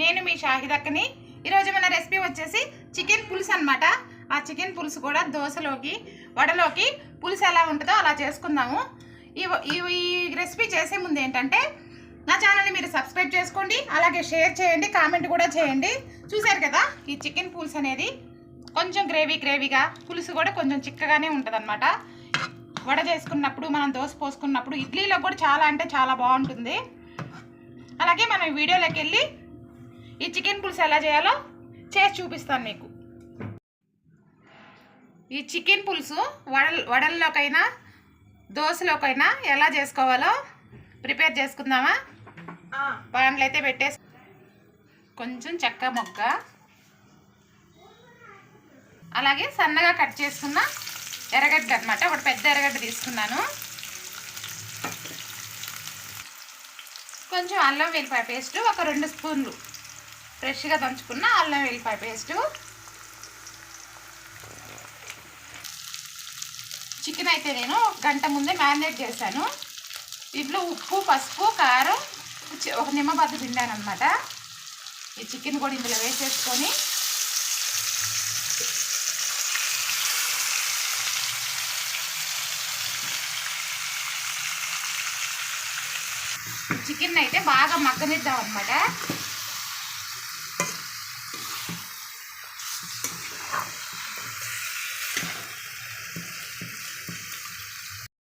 నేను మీ షాహిదక్కని ఈరోజు మన రెసిపీ వచ్చేసి చికెన్ పులుసు అనమాట ఆ చికెన్ పులుసు కూడా దోశలోకి వడలోకి పులుసు ఎలా ఉంటుందో అలా చేసుకుందాము. ఈ ఈ ఈ రెసిపీ చేసే ముందు ఏంటంటే నా ఛానల్ని మీరు సబ్స్క్రైబ్ చేసుకోండి అలాగే షేర్ చేయండి కామెంట్ కూడా చేయండి. చూశారు కదా ఈ చికెన్ పులుసు అనేది కొంచెం గ్రేవీ గ్రేవీగా పులుసు కూడా కొంచెం చిక్కగానే ఉంటుంది వడ చేసుకున్నప్పుడు మనం దోశ పోసుకున్నప్పుడు ఇడ్లీలో కూడా చాలా అంటే చాలా బాగుంటుంది. అలాగే మనం వీడియోలోకి వెళ్ళి ఈ చికెన్ పులుసు ఎలా చేయాలో చేసి చూపిస్తాను మీకు ఈ చికెన్ పులుసు వడల్ వడల్లోకైనా దోశలోకైనా ఎలా చేసుకోవాలో ప్రిపేర్ చేసుకుందామా? పాన్లు అయితే పెట్టేసి కొంచెం చెక్క మొగ్గ. అలాగే సన్నగా కట్ చేసుకున్న ఎర్రగడ్డ అనమాట ఒకటి పెద్ద ఎర్రగడ్డ తీసుకున్నాను. కొంచెం అల్లం వెల్లిపాయ పేస్ట్ ఒక రెండు స్పూన్లు. ఫ్రెష్గా దంచుకున్న అల్లం వెల్లిపాయ పేస్టు. చికెన్ అయితే నేను గంట ముందే మ్యారినేట్ చేశాను. దీంట్లో ఉప్పు పసుపు కారం ఒక నిమ్మబద్ద పిండాను అనమాట ఈ చికెన్ కూడా ఇందులో వేసేసుకొని చికెన్ అయితే బాగా మగ్గనిద్దాం అనమాట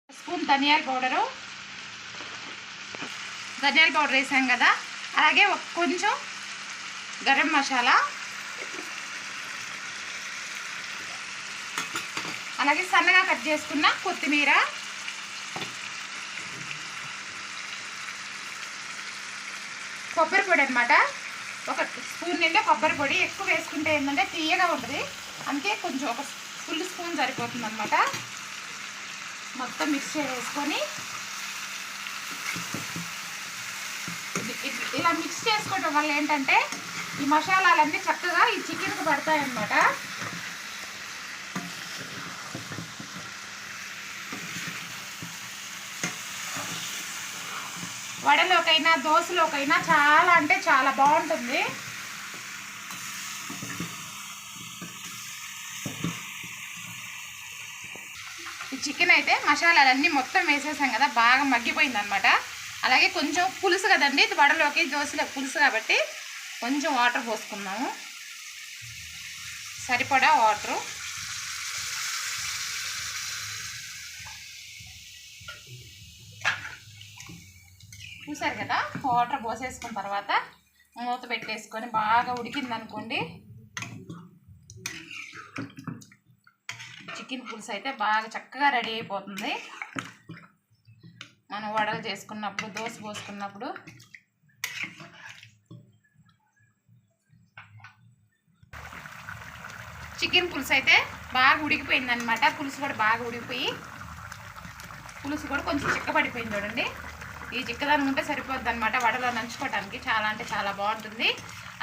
స్పూన్ ధనియాల పౌడరు. ధనియాల పౌడర్ వేసాం కదా. అలాగే కొంచెం గరం మసాలా. అలాగే సన్నగా కట్ చేసుకున్న కొత్తిమీర. కొబ్బరి పొడి అనమాట ఒక స్పూన్ నిండా కొబ్బరి పొడి. ఎక్కువ వేసుకుంటే ఏంటంటే తీయగా ఉంటుంది. అందుకే కొంచెం ఒక ఫుల్ స్పూన్ సరిపోతుంది అనమాట మొత్తం మిక్స్ చేసుకొని ఇలా మిక్స్ చేసుకోవడం వల్ల ఏంటంటే ఈ మసాలాలన్నీ చక్కగా ఈ చికెన్కి పడతాయి అన్నమాట. వడలోకైనా దోశలోకైనా చాలా అంటే చాలా బాగుంటుంది. చికెన్ అయితే మసాలాలన్నీ మొత్తం వేసేసాం కదా బాగా మగ్గిపోయింది అనమాట అలాగే కొంచెం పులుసు కదండి ఇది వడలోకి దోశలో పులుసు కాబట్టి కొంచెం వాటర్ పోసుకున్నాము సరిపడా వాటరు. చూసారు కదా వాటర్ పోసేసుకున్న తర్వాత మూత పెట్టేసుకొని బాగా ఉడికింది అనుకోండి చికెన్ పులుసు అయితే బాగా చక్కగా రెడీ అయిపోతుంది. మనం వడలు చేసుకున్నప్పుడు దోశ పోసుకున్నప్పుడు. చికెన్ పులుసు అయితే బాగా ఉడికిపోయింది అనమాట పులుసు కూడా బాగా ఉడికిపోయి పులుసు కూడా కొంచెం చిక్కబడిపోయింది చూడండి. ఈ చిక్కదనం ఉంటే సరిపోద్ది అనమాట వడలో నంచుకోవడానికి చాలా అంటే చాలా బాగుంటుంది.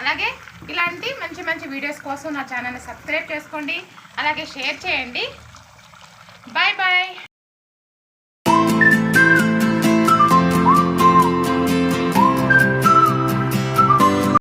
అలాగే ఇలాంటి మంచి మంచి వీడియోస్ కోసం నా ఛానల్ని సబ్స్క్రైబ్ చేసుకోండి. అలాగే షేర్ చేయండి. Bye bye